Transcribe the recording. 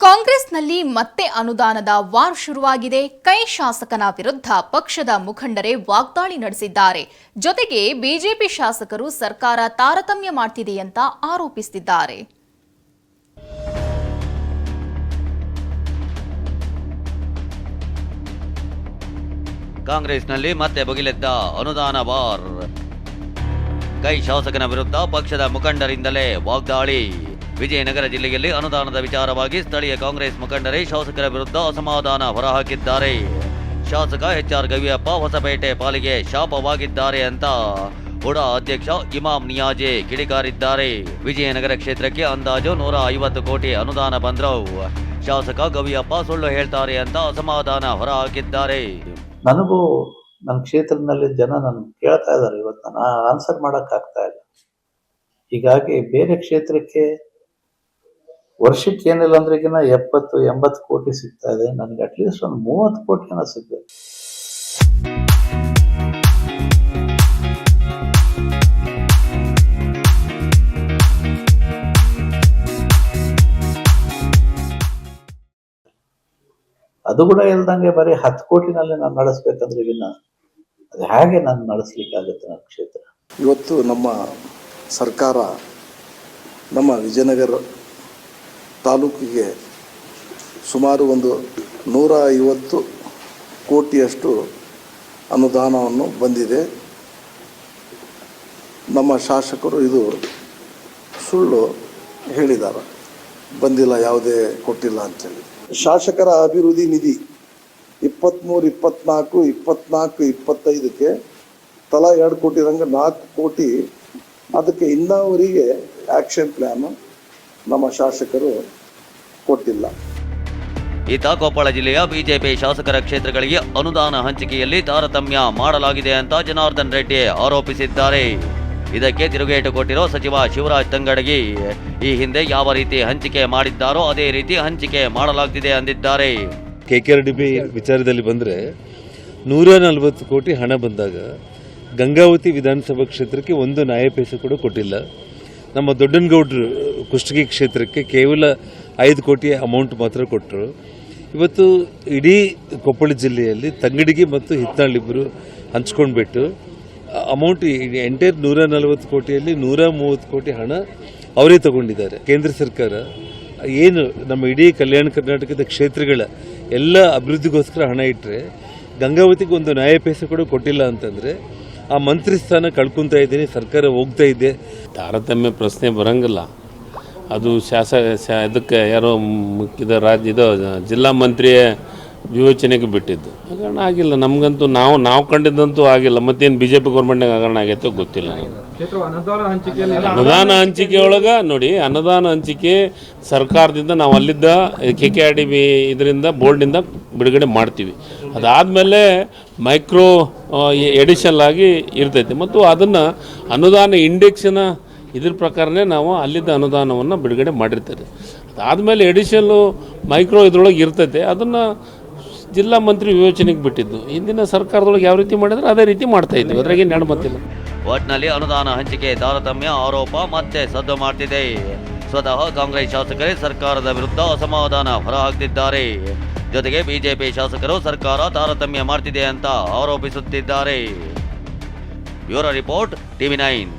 ಕಾಂಗ್ರೆಸ್ನಲ್ಲಿ ಮತ್ತೆ ಅನುದಾನದ ವಾರ್ ಶುರುವಾಗಿದೆ. ಕೈ ಶಾಸಕನ ವಿರುದ್ಧ ಪಕ್ಷದ ಮುಖಂಡರೇ ವಾಗ್ದಾಳಿ ನಡೆಸಿದ್ದಾರೆ. ಜೊತೆಗೆ ಬಿಜೆಪಿ ಶಾಸಕರು ಸರ್ಕಾರ ತಾರತಮ್ಯ ಮಾಡ್ತಿದೆ ಅಂತ ಆರೋಪಿಸುತ್ತಿದ್ದಾರೆ ಕಾಂಗ್ರೆಸ್ನಲ್ಲಿ ಮತ್ತೆ ಬಗಿಲೆದ್ದ ಅನುದಾನ ವಾರ್. ಕೈ ಶಾಸಕನ ವಿರುದ್ಧ ಪಕ್ಷದ ಮುಖಂಡರಿಂದಲೇ ವಾಗ್ದಾಳಿ. ವಿಜಯನಗರ ಜಿಲ್ಲೆಯಲ್ಲಿ ಅನುದಾನದ ವಿಚಾರವಾಗಿ ಸ್ಥಳೀಯ ಕಾಂಗ್ರೆಸ್ ಮುಖಂಡರೇ ಶಾಸಕರ ವಿರುದ್ಧ ಅಸಮಾಧಾನ ಹೊರಹಾಕಿದ್ದಾರೆ ಶಾಸಕ ಎಚ್ಆರ್ ಗವಿಯಪ್ಪ ಹೊಸಪೇಟೆ ಪಾಲಿಗೆ ಶಾಪವಾಗಿದ್ದಾರೆ ಅಂತ ಹುಡ ಅಧ್ಯಕ್ಷ ಇಮಾಮ್ ನಿಯಾಜೆ ಕಿಡಿಕಾರಿದ್ದಾರೆ. ವಿಜಯನಗರ ಕ್ಷೇತ್ರಕ್ಕೆ ಅಂದಾಜು ನೂರ ಐವತ್ತು ಕೋಟಿ ಅನುದಾನ ಬಂದ್ರು. ಶಾಸಕ ಗವಿಯಪ್ಪ ಸುಳ್ಳು ಹೇಳ್ತಾರೆ ಅಂತ ಅಸಮಾಧಾನ ಹೊರಹಾಕಿದ್ದಾರೆ ನನಗೂ ನನ್ನ ಕ್ಷೇತ್ರದಲ್ಲಿ ಜನ ನನ್ನ ಕೇಳ್ತಾ ಇದ್ದಾರೆ, ಇವತ್ತು ನಾನು ಆನ್ಸರ್ ಮಾಡೋಕ್ಕಾಗ್ತಾ ಇಲ್ಲ. ಹೀಗಾಗಿ ಬೇರೆ ಕ್ಷೇತ್ರಕ್ಕೆ ವರ್ಷಕ್ಕೆ ಏನಿಲ್ಲ ಅಂದ್ರೆ ಈಗಿನ ಎಪ್ಪತ್ತು, ಎಂಬತ್ತು ಕೋಟಿ ಸಿಗ್ತಾ ಇದೆ. ನನಗೆ ಅಟ್ಲೀಸ್ಟ್ ಒಂದು ಮೂವತ್ತು ಕೋಟಿನ ಸಿಗ್ಬೇಕು. ಅದು ಕೂಡ ಇಲ್ದಂಗೆ ಬರೀ ಹತ್ತು ಕೋಟಿನಲ್ಲಿ ನಾನು ನಡೆಸ್ಬೇಕಂದ್ರೆ ಈಗಿನ ಅದು ಹೇಗೆ ನಾನು ನಡೆಸ್ಲಿಕ್ಕಾಗುತ್ತೆ ನನ್ನ ಕ್ಷೇತ್ರ. ಇವತ್ತು ನಮ್ಮ ಸರ್ಕಾರ ನಮ್ಮ ವಿಜಯನಗರ ತಾಲೂಕಿಗೆ ಸುಮಾರು ಒಂದು ನೂರ ಐವತ್ತು ಕೋಟಿಯಷ್ಟು ಅನುದಾನವನ್ನು ಬಂದಿದೆ. ನಮ್ಮ ಶಾಸಕರು ಇದು ಸುಳ್ಳು ಹೇಳಿದ್ದಾರೆ. ಬಂದಿಲ್ಲ, ಯಾವುದೇ ಕೊಟ್ಟಿಲ್ಲ ಅಂತೇಳಿ. ಶಾಸಕರ ಅಭಿವೃದ್ಧಿ ನಿಧಿ ಇಪ್ಪತ್ತ್ಮೂರು ಇಪ್ಪತ್ನಾಲ್ಕು ಇಪ್ಪತ್ನಾಲ್ಕು, ಇಪ್ಪತ್ತೈದಕ್ಕೆ ತಲಾ ಎರಡು ಕೋಟಿ ಇರಂಗೆ ನಾಲ್ಕು ಕೋಟಿ ಅದಕ್ಕೆ ಇನ್ನವರಿಗೆ ಆ್ಯಕ್ಷನ್ ಪ್ಲ್ಯಾನ್ ನಮ್ಮ ಶಾಸಕರು ಕೊಟ್ಟಿಲ್ಲ. ಈತ ಕೊಪ್ಪಳ ಜಿಲ್ಲೆಯ ಬಿಜೆಪಿ ಶಾಸಕರ ಕ್ಷೇತ್ರಗಳಿಗೆ ಅನುದಾನ ಹಂಚಿಕೆಯಲ್ಲಿ ತಾರತಮ್ಯ ಮಾಡಲಾಗಿದೆ ಅಂತ ಜನಾರ್ದನ್ ರೆಡ್ಡಿ ಆರೋಪಿಸಿದ್ದಾರೆ. ಇದಕ್ಕೆ ತಿರುಗೇಟು ಕೊಟ್ಟಿರೋ ಸಚಿವ ಶಿವರಾಜ್ ತಂಗಡಗಿ ಈ ಹಿಂದೆ ಯಾವ ರೀತಿ ಹಂಚಿಕೆ ಮಾಡಿದ್ದಾರೋ ಅದೇ ರೀತಿ ಹಂಚಿಕೆ ಮಾಡಲಾಗ್ತಿದೆ ಅಂದಿದ್ದಾರೆ. K K R D B ವಿಚಾರದಲ್ಲಿ ಬಂದರೆ ನೂರ ನಲವತ್ತು ಕೋಟಿ ಹಣ ಬಂದಾಗ ಗಂಗಾವತಿ ವಿಧಾನಸಭಾ ಕ್ಷೇತ್ರಕ್ಕೆ ಒಂದು ನ್ಯಾಯಪೀಠ ಕೂಡ ಕೊಟ್ಟಿಲ್ಲ. ನಮ್ಮ ದೊಡ್ಡನಗೌಡರು ಕುಷ್ಟಗಿ ಕ್ಷೇತ್ರಕ್ಕೆ ಕೇವಲ ಐದು ಕೋಟಿ ಅಮೌಂಟ್ ಮಾತ್ರ ಕೊಟ್ಟರು. ಇವತ್ತು ಇಡೀ ಕೊಪ್ಪಳ ಜಿಲ್ಲೆಯಲ್ಲಿ ತಂಗಡಿಗೆ ಮತ್ತು ಹಿತ್ನಾಳಿಬ್ಬರು ಹಂಚ್ಕೊಂಡ್ಬಿಟ್ಟು ಅಮೌಂಟ್ ಎಂಟೈರ್ ನೂರ ನಲವತ್ತು ಕೋಟಿಯಲ್ಲಿ ನೂರ ಮೂವತ್ತು ಕೋಟಿ ಹಣ ಅವರೇ ತಗೊಂಡಿದ್ದಾರೆ. ಕೇಂದ್ರ ಸರ್ಕಾರ ಏನು ನಮ್ಮ ಇಡೀ ಕಲ್ಯಾಣ ಕರ್ನಾಟಕದ ಕ್ಷೇತ್ರಗಳ ಎಲ್ಲ ಅಭಿವೃದ್ಧಿಗೋಸ್ಕರ ಹಣ ಇಟ್ಟರೆ ಗಂಗಾವತಿಗೆ ಒಂದು ನ್ಯಾಯಪೇಸ ಕೂಡ ಕೊಟ್ಟಿಲ್ಲ ಅಂತಂದರೆ ಆ ಮಂತ್ರಿ ಸ್ಥಾನ ಕಳ್ಕೊತಾ ಇದ್ದೀನಿ, ಸರ್ಕಾರ ಹೋಗ್ತಾ ಇದೆ. ತಾರತಮ್ಯ ಪ್ರಶ್ನೆ ಬರಂಗಿಲ್ಲ. ಅದು ಶಾಸ ಇದಕ್ಕೆ ಯಾರೋ ಮುಖ್ಯದ ರಾಜ್ಯದ ಜಿಲ್ಲಾ ಮಂತ್ರಿಯ ವಿವೇಚನೆಗೆ ಬಿಟ್ಟಿದ್ದು. ಹಗರಣ ಆಗಿಲ್ಲ. ನಮಗಂತೂ ನಾವು ನಾವು ಕಂಡಿದ್ದಂತೂ ಆಗಿಲ್ಲ. ಮತ್ತೇನು ಬಿ ಜೆ ಪಿ ಗೌರ್ಮೆಂಟ್ನಾಗ ಹಗರಣ ಆಗೈತೋ ಗೊತ್ತಿಲ್ಲ. ಅನುದಾನ ಹಂಚಿಕೆ ಒಳಗೆ ನೋಡಿ ಅನುದಾನ ಹಂಚಿಕೆ ಸರ್ಕಾರದಿಂದ ನಾವು ಅಲ್ಲಿದ್ದ K K R D B ಇದರಿಂದ ಬೋರ್ಡಿಂದ ಬಿಡುಗಡೆ ಮಾಡ್ತೀವಿ. ಅದಾದಮೇಲೆ ಮೈಕ್ರೋ ಎಡಿಷನ್ ಆಗಿ ಇರ್ತೈತಿ. ಮತ್ತು ಅದನ್ನು ಅನುದಾನ ಇಂಡೆಕ್ಸಿನ ಇದ್ರ ಪ್ರಕಾರನೇ ನಾವು ಅಲ್ಲಿದ್ದ ಅನುದಾನವನ್ನು ಬಿಡುಗಡೆ ಮಾಡಿರ್ತಾರೆ ಅದಾದಮೇಲೆ ಎಡಿಷನ್ನು ಮೈಕ್ರೋ ಇದ್ರೊಳಗೆ ಇರ್ತೈತೆ. ಅದನ್ನು ಜಿಲ್ಲಾ ಮಂತ್ರಿ ವಿವೇಚನೆಗೆ ಬಿಟ್ಟಿದ್ದು. ಹಿಂದಿನ ಸರ್ಕಾರದೊಳಗೆ ಯಾವ ರೀತಿ ಮಾಡಿದ್ರೆ ಅದೇ ರೀತಿ ಮಾಡ್ತಾ ಇದ್ವಿ ಅದ್ರಾಗೆ ನಡ್ಮತ್ತಿಲ್ಲ ಒಟ್ನಲ್ಲಿ ಅನುದಾನ ಹಂಚಿಕೆ ತಾರತಮ್ಯ ಆರೋಪ ಮತ್ತೆ ಸದ್ದು ಮಾಡ್ತಿದೆ. ಸ್ವತಃ ಕಾಂಗ್ರೆಸ್ ಶಾಸಕರೇ ಸರ್ಕಾರದ ವಿರುದ್ಧ ಅಸಮಾಧಾನ ಹೊರಹಾಕ್ತಿದ್ದಾರೆ. ಜೊತೆಗೆ ಬಿಜೆಪಿ ಶಾಸಕರು ಸರ್ಕಾರ ತಾರತಮ್ಯ ಮಾಡ್ತಿದೆ ಅಂತ ಆರೋಪಿಸುತ್ತಿದ್ದಾರೆ. Bureau report, TV nine.